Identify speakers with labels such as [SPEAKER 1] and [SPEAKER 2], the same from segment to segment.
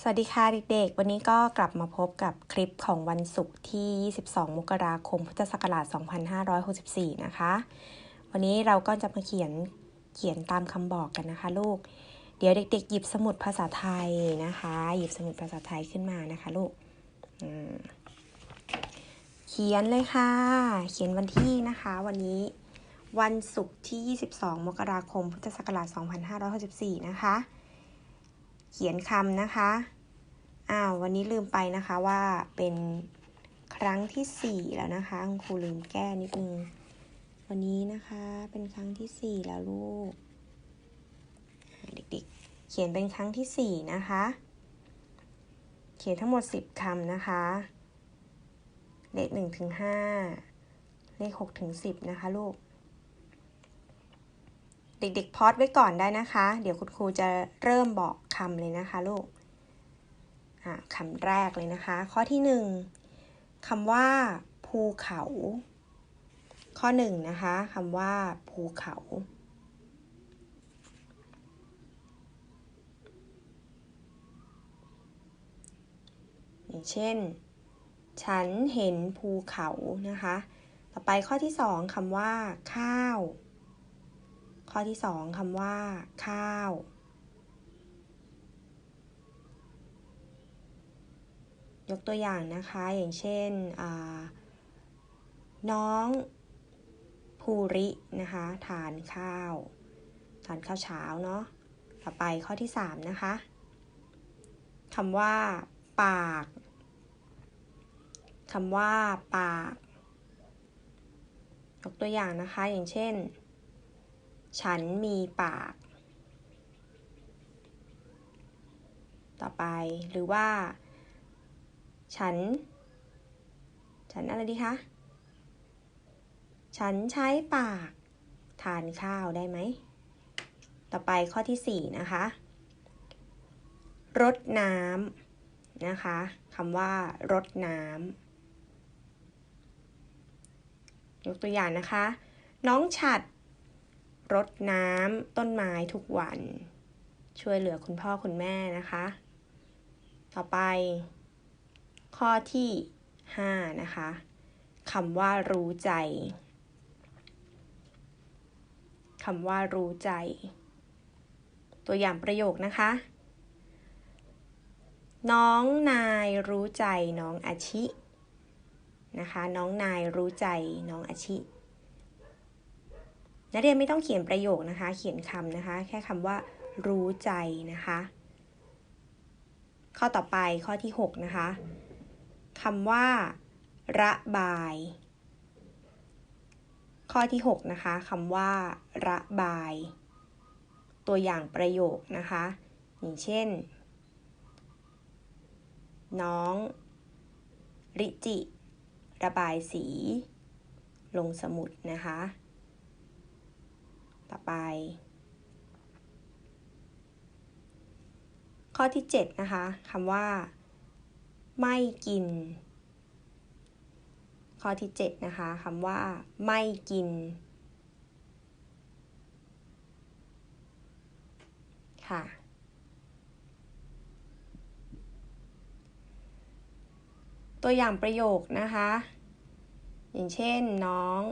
[SPEAKER 1] สวัสดีค่ะเด็กๆ วันนี้ก็กลับมาพบกับคลิปของวันศุกร์ที่ 22 มกราคม พุทธศักราช 2564 นะคะ วันนี้เราก็จะมาเขียนเขียนตามคำบอกกันนะคะลูก เดี๋ยวเด็ก ๆ หยิบสมุดภาษาไทยนะคะ หยิบสมุดภาษาไทยขึ้นมานะคะลูก เขียนเลยค่ะ เขียนวันที่นะคะวันนี้วันศุกร์ที่ 22 มกราคม พุทธศักราช 2564 นะคะ เขียนคำนะคะ อ้าววันนี้ลืมไปนะคะว่าเป็นครั้งที่สี่แล้วนะคะคุณครูลืมแก้นิดนึง วันนี้นะคะเป็นครั้งที่สี่แล้วลูก เด็กๆ เขียนเป็นครั้งที่สี่นะคะ เขียนทั้งหมดสิบคำนะคะ เลขหนึ่งถึงห้าเลขหกถึงสิบนะคะลูก เด็กๆพอดไว้ก่อนได้นะคะ เดี๋ยวคุณครูจะเริ่มบอก คำเลยนะคะลูกคำแรกเลยนะคะ ข้อที่หนึ่งคำว่า ภูเขา ข้อหนึ่งนะคะคำว่า ภูเขา อย่างเช่น ฉันเห็นภูเขานะคะ ต่อไปข้อที่สองคำว่า ข้าว ข้อที่สองคำว่า ข้าว ยกตัวอย่างนะคะอย่างเช่นน้องภูรินะคะทานข้าว ทานข้าวเช้าเนาะต่อไปข้อที่สามนะคะคำว่า ปากคำว่า ปาก ยกตัวอย่างนะคะอย่างเช่น ฉันมีปาก ต่อไปหรือว่า ฉัน ฉันอะไรดีคะ ฉันใช้ปาก ทานข้าวได้ไหม ต่อไปข้อที่สี่นะคะ รดน้ำนะคะคำว่ารดน้ำยกตัวอย่างนะคะ น้องฉัดรดน้ำต้นไม้ทุกวัน ช่วยเหลือคุณพ่อคุณแม่นะคะ ต่อไป ข้อที่ 5 นะคะคำว่ารู้ใจคำว่ารู้ใจ ตัวอย่างประโยคนะคะ น้องนายรู้ใจน้องอาชินะคะ น้องนายรู้ใจน้องอาชินักเรียนไม่ต้องเขียนประโยคนะคะ เขียนคำนะคะ แค่คำว่า รู้ใจนะคะ ข้อต่อไปข้อที่ 6 นะคะ คำว่า ระบาย ข้อที่ 6 นะคะคำว่า ระบาย ตัวอย่างประโยคนะคะ อย่างเช่น น้อง ริจิ ระบายสี ลงสมุดนะคะ ต่อไป ข้อที่ 7 นะคะคำว่า ไม่กิน ข้อที่ 7 นะคะคำว่า ไม่กิน ค่ะ ตัวอย่างประโยคนะคะ อย่างเช่นน้อง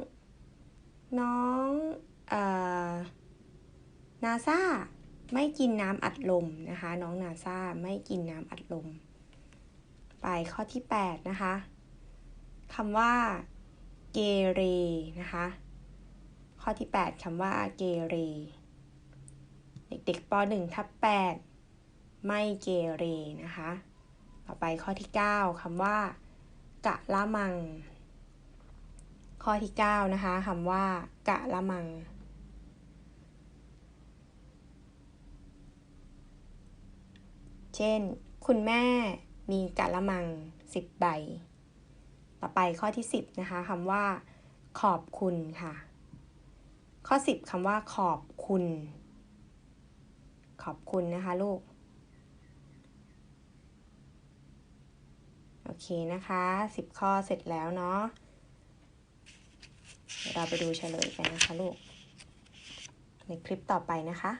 [SPEAKER 1] น้องนาซาไม่กินน้ำอัดลมนะคะ น้องนาซาไม่กินน้ำอัดลม ไปข้อที่ 8 นะคะคำว่าเกเรนะคะ ข้อที่ 8คำว่าเกเร เด็กๆป .1 ทับ8ไม่เกเรนะคะ ต่อไปข้อที่ 9คำว่ากะละมัง ข้อที่ 9 นะคะคำว่ากะละมัง เช่น คุณแม่ มีกะละมังสิบใบ ต่อไปข้อที่สิบนะคะคำว่า ขอบคุณค่ะ ข้อสิบคำว่า ขอบคุณ ขอบคุณนะคะลูก โอเคนะคะสิบข้อเสร็จแล้วเนาะเราไปดูเฉลยกันนะคะลูก ในคลิปต่อไปนะคะ